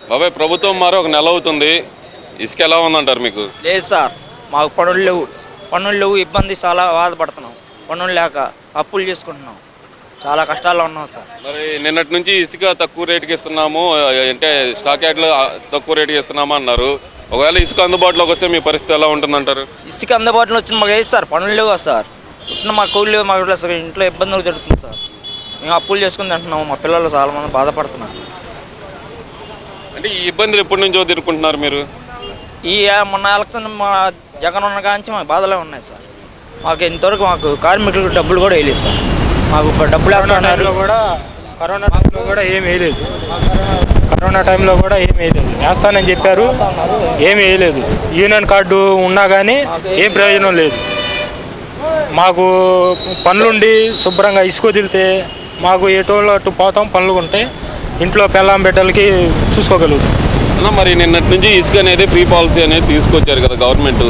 బాబాయ్ ప్రభుత్వం మారి ఒక నెల అవుతుంది. ఇసుక ఎలా ఉందంటారు మీకు? లేదు సార్ మాకు పనులు లేవు. పనులు లేవు ఇబ్బంది చాలా బాధపడుతున్నాం. పనులు లేక అప్పులు చేసుకుంటున్నాం. చాలా కష్టాల్లో ఉన్నాం సార్. మరి నిన్నటి నుంచి ఇసుక తక్కువ రేటుకి ఇస్తున్నాము అంటే స్టాక్ యార్డ్లో తక్కువ రేటుకి ఇస్తున్నాము అన్నారు. ఒకవేళ ఇసుక అందుబాటులోకి వస్తే మీ పరిస్థితి ఎలా ఉంటుందంటారు? ఇసుక అందుబాటులో వచ్చిన మాకు వేసి సార్ పనులు లేవు సార్. ఇట్లా మా కూలి లేవు మాకు అసలు ఇంట్లో ఇబ్బందులు జరుగుతుంది సార్. మేము అప్పులు చేసుకుని తింటున్నాము మా పిల్లలు చాలా మంది బాధపడుతున్నారు. అంటే ఈ ఇబ్బందులు ఎప్పటి నుంచో ఎదుర్కొంటున్నారు మీరు? ఈ మొన్న ఎలక్షన్ మా జగన్ ఉన్న కాంచి మాకు బాధలే ఉన్నాయి సార్. మాకు ఇంతవరకు మాకు కార్మికులకు డబ్బులు కూడా వేయలేదు సార్. మాకు ఇప్పుడు డబ్బులు వేస్తున్నారు టైంలో కూడా కరోనా టైంలో కూడా ఏం వేయలేదు. కరోనా టైంలో కూడా ఏం వేయలేదు. వేస్తానని చెప్పారు ఏం వేయలేదు. యూనియన్ కార్డు ఉన్నా కానీ ఏం ప్రయోజనం లేదు. మాకు పనులుండి శుభ్రంగా ఇసుక వదిలితే మాకు ఎటోళ్ళు అటు పోతాం పనులు ఉంటే ఇంట్లో పెళ్ళాం బిడ్డలకి చూసుకోగలుగుతాం. అన్న మరి నిన్నటి నుంచి ఇసుక అనేది ఫ్రీ పాలసీ అనేది తీసుకొచ్చారు కదా గవర్నమెంట్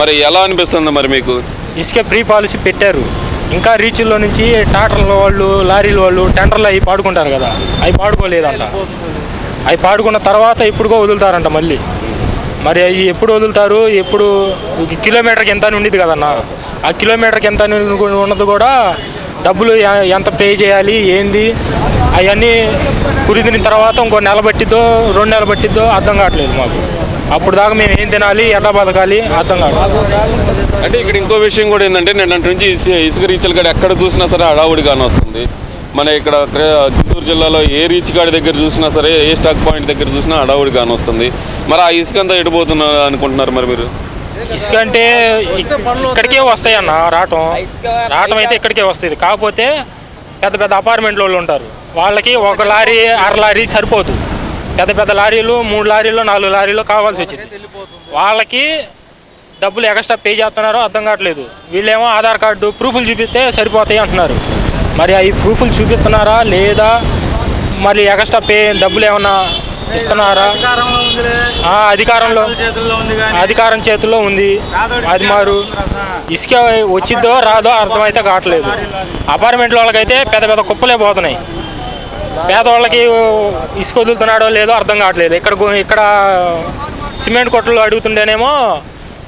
మరి ఎలా అనిపిస్తుంది మరి మీకు? ఇసుక ఫ్రీ పాలసీ పెట్టారు. ఇంకా రీచ్ల్లో నుంచి ట్రాక్టర్ల వాళ్ళు లారీల వాళ్ళు టెండర్లు అవి పాడుకుంటారు కదా అవి పాడుకోలేదంట. అవి పాడుకున్న తర్వాత ఎప్పుడుకో వదులుతారంట మళ్ళీ. మరి అవి ఎప్పుడు వదులుతారు? ఎప్పుడు? కిలోమీటర్కి ఎంత అని ఉండేది కదన్న. ఆ కిలోమీటర్కి ఎంత ఉన్నది కూడా డబ్బులు ఎంత పే చేయాలి ఏంది? అవన్నీ కురిదిన తర్వాత ఇంకో నెల పట్టిద్దో రెండు నెలలు పట్టిద్దో అర్థం కావట్లేదు మాకు. అప్పుడు దాకా మేము ఏం తినాలి ఎలా బతకాలి అర్థం కాదు అంటే ఇక్కడ ఇంకో విషయం కూడా ఏంటంటే నిన్నటి నుంచి ఇసుక రీచ్ల కాడ ఎక్కడ చూసినా సరే హడావుడిగానే వస్తుంది. మన ఇక్కడ చిత్తూరు జిల్లాలో ఏ రీచ్ కాడి దగ్గర చూసినా సరే ఏ స్టాక్ పాయింట్ దగ్గర చూసినా హడావుడిగానే వస్తుంది. మరి ఆ ఇసుక అంతా ఎడిపోతున్నా అనుకుంటున్నారు మరి మీరు? ఇసుక అంటే ఇక్కడికే వస్తాయి అన్న రావటం. రావటం అయితే ఇక్కడికే వస్తుంది కాకపోతే పెద్ద పెద్ద అపార్ట్మెంట్లో వాళ్ళు ఉంటారు. వాళ్ళకి ఒక లారీ అర లారీ సరిపోదు. పెద్ద పెద్ద లారీలు మూడు లారీలు నాలుగు లారీలు కావాల్సి వచ్చింది. వాళ్ళకి డబ్బులు ఎక్స్ట్రా పే చేస్తున్నారో అర్థం కావట్లేదు. వీళ్ళేమో ఆధార్ కార్డు ప్రూఫ్లు చూపిస్తే సరిపోతాయి అంటున్నారు. మరి అవి ప్రూఫ్లు చూపిస్తున్నారా లేదా? మరి ఎక్స్ట్రా పే డబ్బులు ఏమన్నా ఇస్తున్నారా? ఆ, అధికారంలో. అధికారం చేతుల్లో ఉంది. అది మారు. ఇసుక వచ్చిద్దో రాదో అర్థమైతే కావట్లేదు. అపార్ట్మెంట్ వాళ్ళకైతే పెద్ద పెద్ద కుప్పలే పోతున్నాయి. పేదవాళ్ళకి ఇసుక వదులుతున్నాడో లేదో అర్థం కావట్లేదు. ఇక్కడ ఇక్కడ సిమెంట్ కొట్టలు అడుగుతుండేనేమో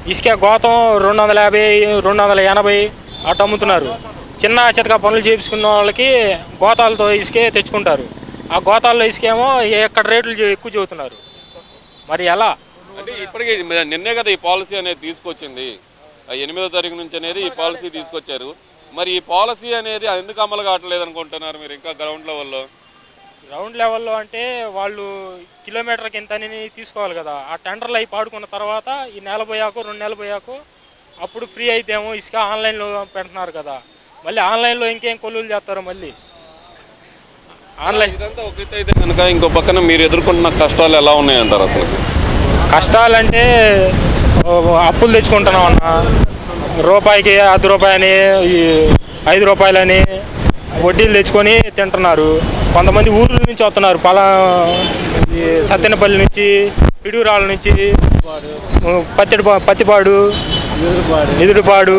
ఇసుక గోతం రెండు వందల యాభై రెండు వందల ఎనభై అటు అమ్ముతున్నారు. చిన్న చితక పనులు చేపించుకున్న వాళ్ళకి గోతాలతో ఇసుకే తెచ్చుకుంటారు. ఆ గోతాల్లో ఇసుకేమో ఎక్కడ రేట్లు ఎక్కువ చెబుతున్నారు. మరి ఎలా? అంటే ఇప్పటికే నిన్నే కదా ఈ పాలసీ అనేది తీసుకొచ్చింది. ఎనిమిదో తారీఖు నుంచి అనేది ఈ పాలసీ తీసుకొచ్చారు. మరి ఈ పాలసీ అనేది ఎందుకు అమలు కావట్లేదు అనుకుంటున్నారు మీరు ఇంకా గ్రౌండ్ లెవెల్లో? గ్రౌండ్ లెవెల్లో అంటే వాళ్ళు కిలోమీటర్కి ఎంత అని తీసుకోవాలి కదా. ఆ టెండర్లు అవి పాడుకున్న తర్వాత ఈ నెల పోయాకు రెండు నెలలు పోయాకు అప్పుడు ఫ్రీ అయితేమో ఇసుక ఆన్లైన్లో పెడుతున్నారు కదా. మళ్ళీ ఆన్లైన్లో ఇంకేం కొలువులు చేస్తారు మళ్ళీ? ఆన్లైన్. ఇదంతా ఒక ఎత్తు అయితే కనుక ఇంకో పక్కన మీరు ఎదుర్కొంటున్న కష్టాలు ఎలా ఉన్నాయంటారు అసలు? కష్టాలంటే అప్పులు తెచ్చుకుంటున్నాం అన్న. రూపాయికి అర్ధ రూపాయని ఈ ఐదు రూపాయలని వడ్డీలు తెచ్చుకొని తింటున్నారు. కొంతమంది ఊర్ల నుంచి వస్తున్నారు. పలా ఈ సత్తెనపల్లి నుంచి పిడుగురాళ్ళ నుంచి పత్తిడి పత్తిపాడు ఎదురుపాడు.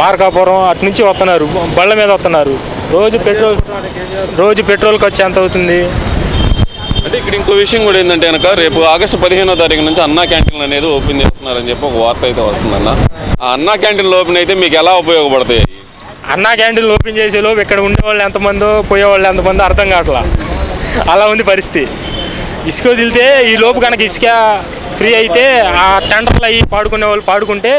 మార్కాపురం అటు నుంచి వస్తున్నారు. బళ్ళ మీద వస్తున్నారు. రోజు పెట్రోల్ రోజు పెట్రోల్ ఖర్చు ఎంత అవుతుంది? అంటే ఇక్కడ ఇంకో విషయం కూడా ఏంటంటే కనుక రేపు ఆగస్టు పదిహేనో తారీఖు నుంచి అన్నా క్యాంటీన్లు అనేది ఓపెన్ చేస్తున్నారని చెప్పి ఒక వార్త అయితే వస్తుందన్న. ఆ అన్నా క్యాంటీన్లు ఓపెన్ అయితే మీకు ఎలా ఉపయోగపడతాయి? అన్నా క్యాంటీన్లు ఓపెన్ చేసే లోపు ఇక్కడ ఉండేవాళ్ళు ఎంతమందో పోయేవాళ్ళు ఎంతమందో అర్థం కావట్లా. అలా ఉంది పరిస్థితి. ఇసుక వదిలితే ఈ లోపు కనుక ఇసుక ఫ్రీ అయితే ఆ టెండర్లు అయ్యి పాడుకునే వాళ్ళు పాడుకుంటే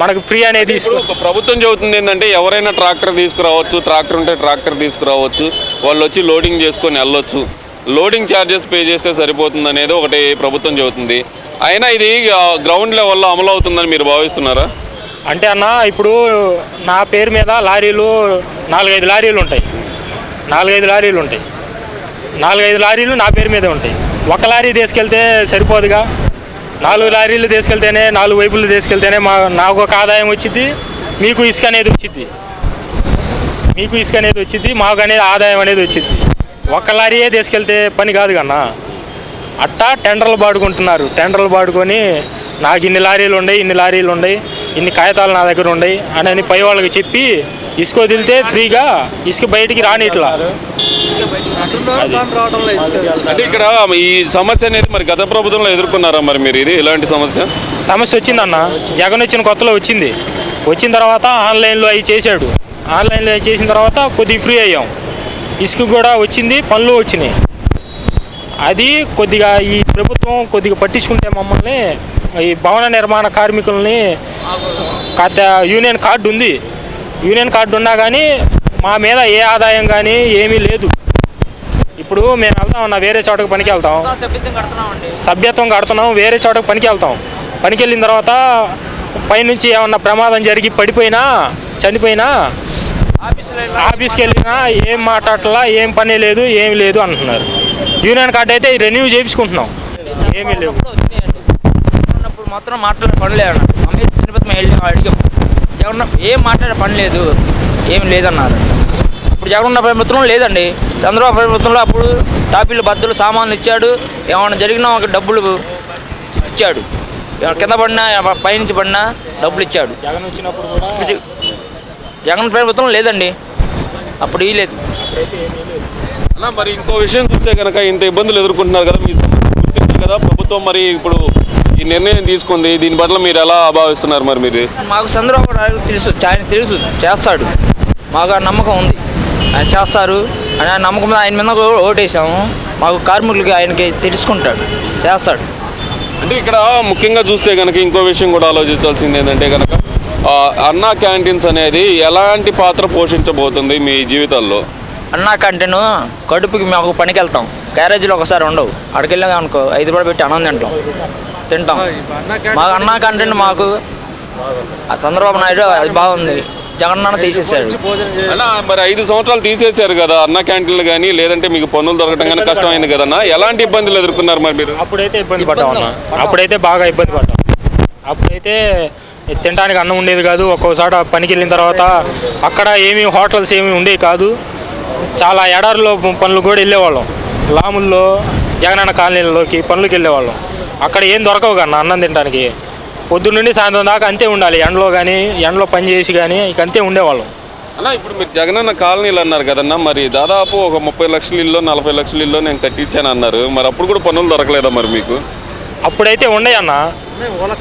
మనకు ఫ్రీ అనేది ఒక ప్రభుత్వం చెబుతుంది ఏంటంటే ఎవరైనా ట్రాక్టర్ తీసుకురావచ్చు ట్రాక్టర్ ఉంటే ట్రాక్టర్ తీసుకురావచ్చు వాళ్ళు వచ్చి లోడింగ్ చేసుకొని వెళ్ళొచ్చు. లోడింగ్ ఛార్జెస్ పే చేస్తే సరిపోతుంది అనేది ఒకటి ప్రభుత్వం చెబుతుంది. అయినా ఇది గ్రౌండ్ లెవెల్లో అమలు అవుతుందని మీరు భావిస్తున్నారా? అంటే అన్న ఇప్పుడు నా పేరు మీద లారీలు నాలుగైదు లారీలు ఉంటాయి. నాలుగైదు లారీలు ఉంటాయి. నాలుగైదు లారీలు నా పేరు మీదే ఉంటాయి. ఒక లారీ తీసుకెళ్తే సరిపోదుగా? నాలుగు లారీలు తీసుకెళ్తేనే నాలుగు వైపులు తీసుకెళ్తేనే మా నాకు ఒక ఆదాయం వచ్చింది మీకు ఇసుక అనేది వచ్చింది మీకు ఇసుక అనేది వచ్చింది మాకు అనేది ఆదాయం అనేది వచ్చింది ఒక్క లారీయే తీసుకెళ్తే పని కాదు కన్నా. అట్టా టెండర్లు పాడుకుంటున్నారు టెండర్లు పాడుకొని నాకు ఇన్ని లారీలు ఉన్నాయి ఇన్ని లారీలు ఉన్నాయి ఇన్ని కాగితాలు నా దగ్గర ఉన్నాయి అని అని పై వాళ్ళకి చెప్పి ఇసుక వదిలితే ఫ్రీగా ఇసుక బయటికి రానిట్లా అంటే ఇక్కడ ఈ సమస్య అనేది మరి గత ప్రభుత్వంలో ఎదుర్కొన్నారా మరి మీరు? ఇది ఇలాంటి సమస్య? సమస్య వచ్చిందన్న. జగన్ వచ్చిన కొత్తలో వచ్చింది. వచ్చిన తర్వాత ఆన్లైన్లో అవి చేశాడు. ఆన్లైన్లో అవి చేసిన తర్వాత కొద్దిగా ఫ్రీ అయ్యాం. ఇసుక కూడా వచ్చింది పనులు వచ్చినాయి. అది కొద్దిగా ఈ ప్రభుత్వం కొద్దిగా పట్టించుకుంటే మమ్మల్ని ఈ భవన నిర్మాణ కార్మికుల్ని యూనియన్ కార్డు ఉంది. యూనియన్ కార్డు ఉన్నా కానీ మా మీద ఏ ఆదాయం కానీ ఏమీ లేదు. ఇప్పుడు మేము వెళ్తాం అన్న వేరే చోటకు పనికి వెళ్తాం. సభ్యత్వం కడుతున్నాం వేరే చోటకు పనికి వెళ్తాం. పనికి వెళ్ళిన తర్వాత పైనుంచి ఏమన్నా ప్రమాదం జరిగి పడిపోయినా చనిపోయినా ఆఫీస్కి వెళ్ళినా ఏం మాట్లాడలా ఏం పని లేదు ఏమి లేదు అంటున్నారు. యూనియన్ కార్డు అయితే రెన్యూ చేయించుకుంటున్నాం. ఏమీ లేవు. మాత్రం మాట్లాడే పని లేదు చనిపోతే మేము వెళ్ళి అడిగాం. జగన్ ఏం మాట్లాడే పని లేదు ఏం లేదన్నారు. ఇప్పుడు జగన్ ఉన్న ప్రభుత్వం లేదండి. చంద్రబాబు ప్రభుత్వంలో అప్పుడు టాపీలు బద్దులు సామాన్లు ఇచ్చాడు. ఏమైనా జరిగినా ఒక డబ్బులు ఇచ్చాడు. కింద పడినా పైనుంచి పడినా డబ్బులు ఇచ్చాడు. జగన్ వచ్చినప్పుడు కూడా జగన్ ప్రభుత్వం లేదండి. అప్పుడు ఈ లేదు. అలా మరి ఇంకో విషయం చూస్తే కనుక ఇంత ఇబ్బందులు ఎదుర్కొంటున్నారు కదా మీ గుర్తించారు కదా ప్రభుత్వం మరి ఇప్పుడు ఈ నిర్ణయం తీసుకుంది దీని పట్ల మీరు ఎలా భావిస్తున్నారు మరి మీరు? మాకు చంద్రబాబు నాయుడు తెలుసు ఆయన తెలుసు చేస్తాడు. మాకు ఆ నమ్మకం ఉంది. ఆయన చేస్తారు. అని ఆ నమ్మకం మీద ఆయన మీద ఓటేసాము. మాకు కార్మికులకి ఆయనకి తెలుసుకుంటాడు చేస్తాడు. అంటే ఇక్కడ ముఖ్యంగా చూస్తే కనుక ఇంకో విషయం కూడా ఆలోచించాల్సింది ఏంటంటే కనుక అన్నా క్యాంటీన్స్ అనేది ఎలాంటి పాత్ర పోషించబోతుంది మీ జీవితాల్లో? అన్నా కంటెను కడుపుకి మేము పనికి వెళ్తాం క్యారేజీలో ఒకసారి ఉండవు. అక్కడికి వెళ్ళాం అనుకో ఐదు రూపాయలు పెట్టి అన్నం తింటాం. తింటాం. మాకు అన్నా కంటెంట్ మాకు ఆ చంద్రబాబు నాయుడు అది బాగుంది. జగనన్న తీసేసాడు అన్నా మరి ఐదు సంవత్సరాలు తీసేశారు కదా అన్న క్యాంటీన్లు కానీ లేదంటే మీకు పనులు దొరకటం కానీ కష్టమైంది కదన్నా? ఎలాంటి ఇబ్బందులు ఎదుర్కొన్నారు మరి మీరు? అప్పుడైతే ఇబ్బంది అప్పుడైతే బాగా ఇబ్బంది పడ్డాం. అప్పుడైతే తినడానికి అన్నం ఉండేది కాదు. ఒక్కోసారి పనికి వెళ్ళిన తర్వాత అక్కడ ఏమీ హోటల్స్ ఏమీ ఉండేవి కాదు. చాలా ఎడారిలో పనులు కూడా వెళ్ళేవాళ్ళం. లాముల్లో జగనన్న కాలనీలలోకి పనులకు వెళ్ళేవాళ్ళం. అక్కడ ఏం దొరకవు కన్నా అన్నం తినడానికి పొద్దున్న నుండి సాయంత్రం దాకా అంతే ఉండాలి. ఎండలో కానీ ఎండలో పని చేసి కానీ ఇక అంతే ఉండేవాళ్ళం. అలా ఇప్పుడు మీరు జగనన్న కాలనీలు అన్నారు కదన్నా మరి దాదాపు ఒక ముప్పై లక్షల ఇల్లు నలభై లక్షల ఇల్లు నేను కట్టించాను అన్నారు. మరి అప్పుడు కూడా పనులు దొరకలేదా మరి మీకు? అప్పుడైతే ఉండయి అన్న.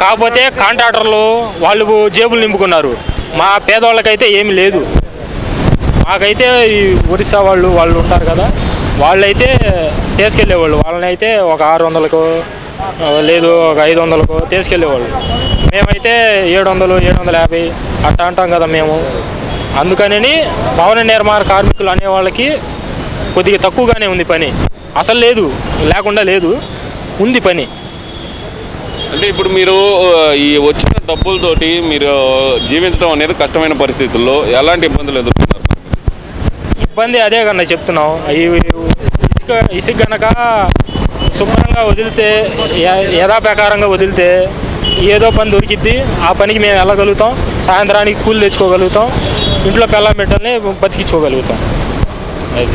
కాకపోతే కాంట్రాక్టర్లు వాళ్ళు జేబులు నింపుకున్నారు. మా పేదవాళ్ళకైతే ఏమి లేదు. మాకైతే ఈ ఒరిస్సా వాళ్ళు వాళ్ళు ఉంటారు కదా వాళ్ళైతే తీసుకెళ్ళేవాళ్ళు. వాళ్ళని అయితే ఒక ఆరు వందలకు లేదు ఒక ఐదు వందలకు తీసుకెళ్ళేవాళ్ళు. మేమైతే ఏడు వందలు ఏడు వందల యాభై అట్టా అంటాం కదా మేము. అందుకని భవన నిర్మాణ కార్మికులు అనే వాళ్ళకి కొద్దిగా తక్కువగానే ఉంది పని. అసలు లేదు లేకుండా లేదు ఉంది పని. అంటే ఇప్పుడు మీరు ఈ వచ్చిన డబ్బులతోటి మీరు జీవించడం అనేది కష్టమైన పరిస్థితుల్లో ఎలాంటి ఇబ్బందులు ఎదుర్కొన్నారు? ఇబ్బంది అదే కన్నా చెప్తున్నాం. ఇసుక ఇసుక గనక శుభ్రంగా వదిలితే య- యథాప్రకారంగా వదిలితే ఏదో పని దొరికిద్ది ఆ పనికి మేము వెళ్ళగలుగుతాం సాయంత్రానికి కూలి తెచ్చుకోగలుగుతాం ఇంట్లో పెళ్ళం బిడ్డల్ని బతికించుకోగలుగుతాం. అది